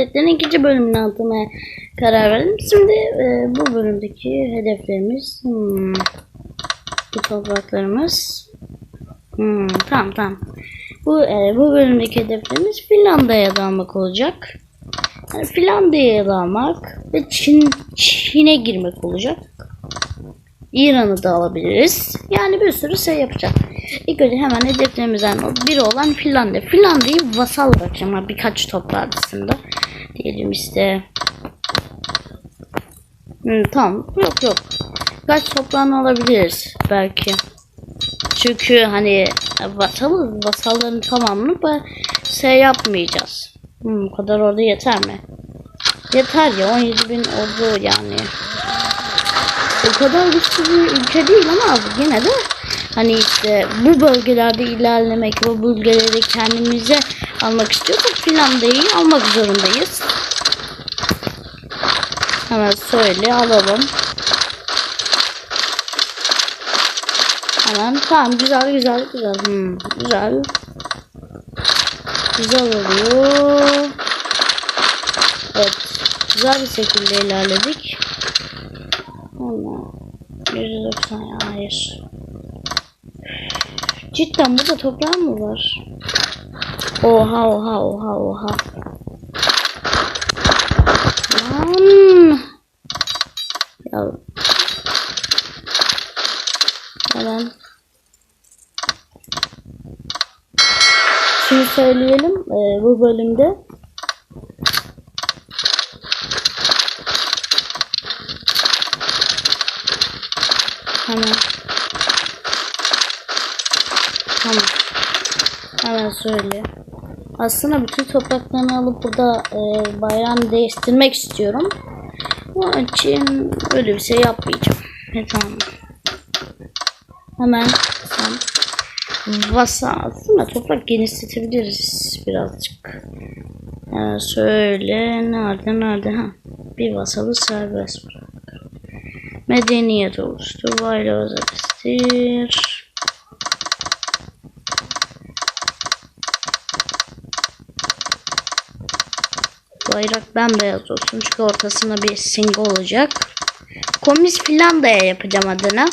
faaliyetlerin ikinci bölümünü anlatmaya karar verdim. Şimdi e, bu bölümdeki hedeflerimiz hmm, bu topraklarımız hmm, tamam tamam. Bu e, bu bölümdeki hedeflerimiz Finlandiya'ya dalmak olacak. Yani Finlandiya'ya dalmak ve Çin Çin'e girmek olacak. İran'ı da alabiliriz. Yani bir sürü şey yapacağız. İlk önce hemen hedeflerimizden biri olan Finlandiya. Finlandiya'yı vasal bırakacağım birkaç toprağı dışında. Diyelim işte. Hmm, tamam. Yok yok. Kaç toprağını alabiliriz belki. Çünkü hani vasal, vasalların tamamını şey yapmayacağız. Hmm, bu kadar orada yeter mi? Yeter ya 17 bin ordu yani. O kadar güçlü bir ülke değil ama yine de hani işte bu bölgelerde ilerlemek bu bölgeleri kendimize almak istiyorsak Finlandiya'yı almak zorundayız. Hemen söyle alalım. Hemen tamam güzel güzel güzel. Hmm, güzel. Güzel oluyor. Evet. Güzel bir şekilde ilerledik. Allah. 190 ya hayır. Cidden burada toprağı mı var? Oha oha oha oha. Lan. Ya. Hemen. Şunu söyleyelim e, bu bölümde. Hemen. Tamam. Hemen söyle. Aslında bütün topraklarını alıp burada e, bayrağını değiştirmek istiyorum. Bunun için öyle bir şey yapmayacağım. E, tamam. Hemen sen vasa aslında toprak genişletebiliriz birazcık. Yani şöyle nerede nerede ha bir vasalı serbest bırak. Medeniyet oluştur. Bayrağı özelleştir. Bayrak bembeyaz olsun çünkü ortasında bir simge olacak. Komünist Finlandiya'ya yapacağım adına.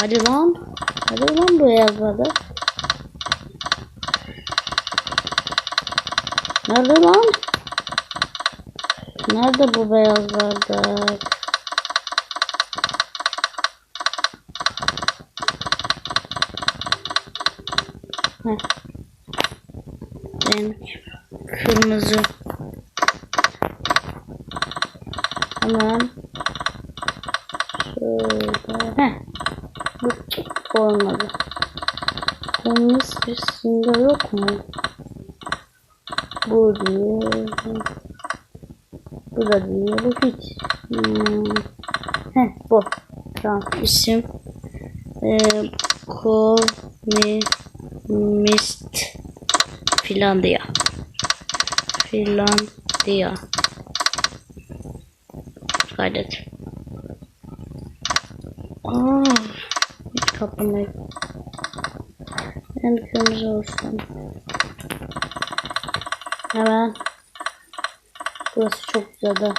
Hadi lan. Hadi lan bu yazmadı. Nerede lan? Nerede bu beyaz bardak? Heh. Renk kırmızı. Hemen şöyle. Heh. Bu olmadı. Komünist bir simge yok mu? Bu değil. Bu da değil. Bu hiç. Hmm. Heh bu. Tamam. İsim. Ee, Komünist Finlandiya. Finlandiya. Kaydet. Aa, hiç kapamayı. En kırmızı olsun. Hemen. Burası çok güzel de.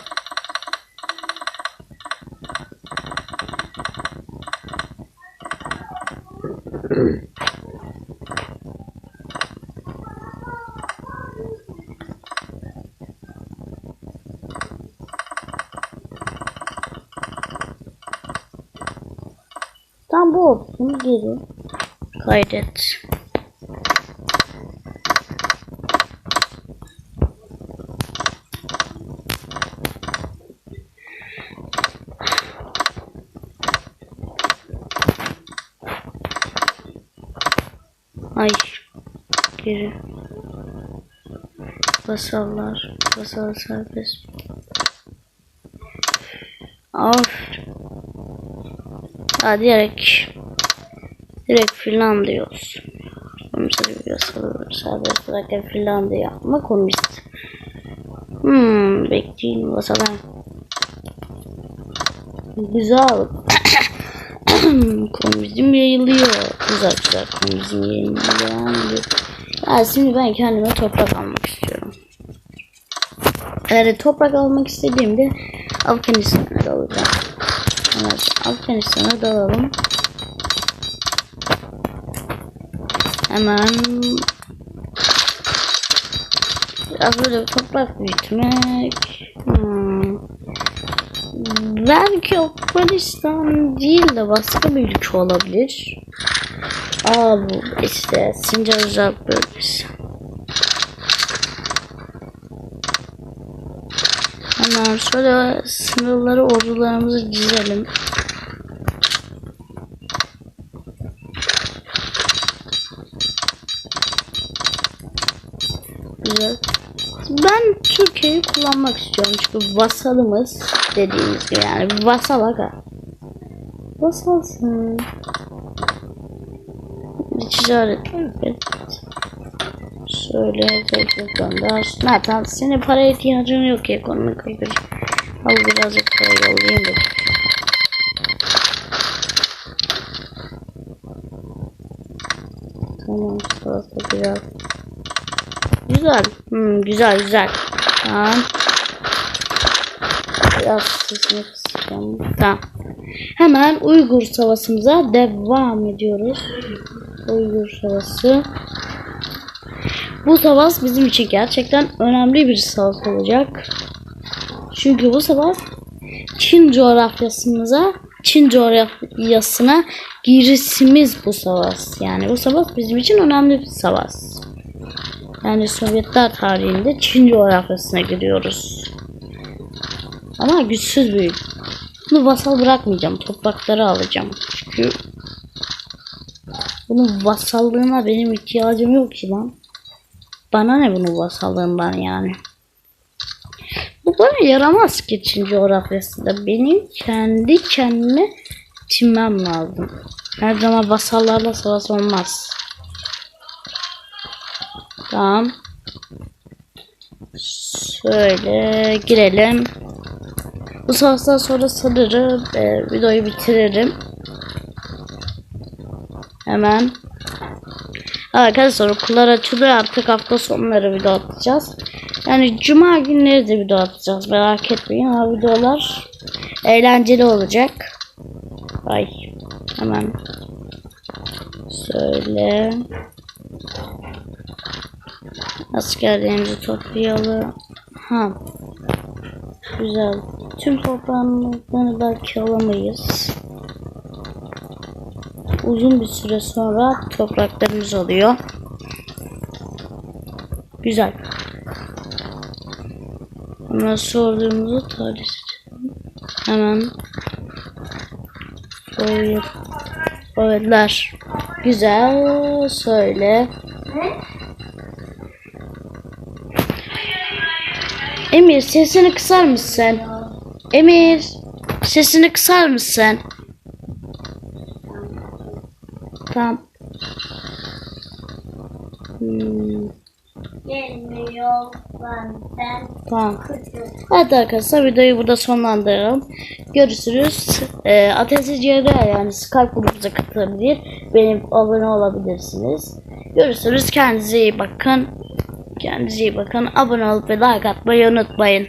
Tam bu olsun geri. Kaydet. Ay. Geri. Basallar. Basal serbest. Of. Ha direkt. Direkt Finlandiya olsun. Komünist bir basal serbest bırakın Finlandiya ama komünist. Hmm, bekleyin basalım. Güzel. komünizm yayılıyor. Güzel güzel komünizm yayılıyor. Ya şimdi ben kendime toprak almak istiyorum. Yani toprak almak istediğimde Afganistan'a dalacağım. Evet, Afganistan'a dalalım. Hemen biraz böyle toprak büyütmek. Hmm. Belki Afganistan değil de başka bir ülke olabilir. Aa bu işte Sincar Özel Bölgesi. Hemen şöyle sınırları ordularımızı dizelim. Güzel. Ben Türkiye'yi kullanmak istiyorum çünkü vasalımız dediğimiz gibi yani vasal aga. Vasalsın. Ticaret evet. Şöyle tekrar gönder. Zaten senin para ihtiyacın yok ki ekonomi kırgır. Al birazcık para yollayayım da. Tamam salata biraz. Güzel. Hmm, güzel güzel. Tamam. Biraz sesini kısacağım. Tamam. Hemen Uygur Savaşımıza devam ediyoruz. Uygur Savaşı. Bu savaş bizim için gerçekten önemli bir savaş olacak. Çünkü bu savaş Çin coğrafyasımıza, Çin coğrafyasına girişimiz bu savaş. Yani bu savaş bizim için önemli bir savaş. Yani Sovyetler tarihinde Çin coğrafyasına giriyoruz. Ama güçsüz bir Bunu vasal bırakmayacağım. Toprakları alacağım. Çünkü bunun vasallığına benim ihtiyacım yok ki lan. Bana ne bunun vasallığından yani. Bu bana yaramaz ki Çin coğrafyasında. Benim kendi kendime çinmem lazım. Her zaman vasallarla savaş olmaz. Tamam. Şöyle girelim. Bu savaştan sonra sanırım e, videoyu bitiririm. Hemen. Arkadaşlar okullar açılıyor artık hafta sonları video atacağız. Yani cuma günleri de video atacağız merak etmeyin. Ha videolar eğlenceli olacak. Ay hemen şöyle askerlerimizi toplayalım. Ha güzel. Tüm toprağını belki alamayız uzun bir süre sonra topraklarımız oluyor. Güzel. Hemen sorduğumuzu tarih Hemen Sovyet Sovyetler Güzel söyle. Emir sesini kısar mısın? Emir sesini kısar mısın? Tamam. Hmm, Gelmiyor benden. tamam. Evet arkadaşlar videoyu burada sonlandıralım. Görüşürüz. Ee, Ateşi Cerrah yani Skype grubumuza katılabilir. Benim abone olabilirsiniz. Görüşürüz. Kendinize iyi bakın. Kendinize iyi bakın. Abone olup ve like atmayı unutmayın.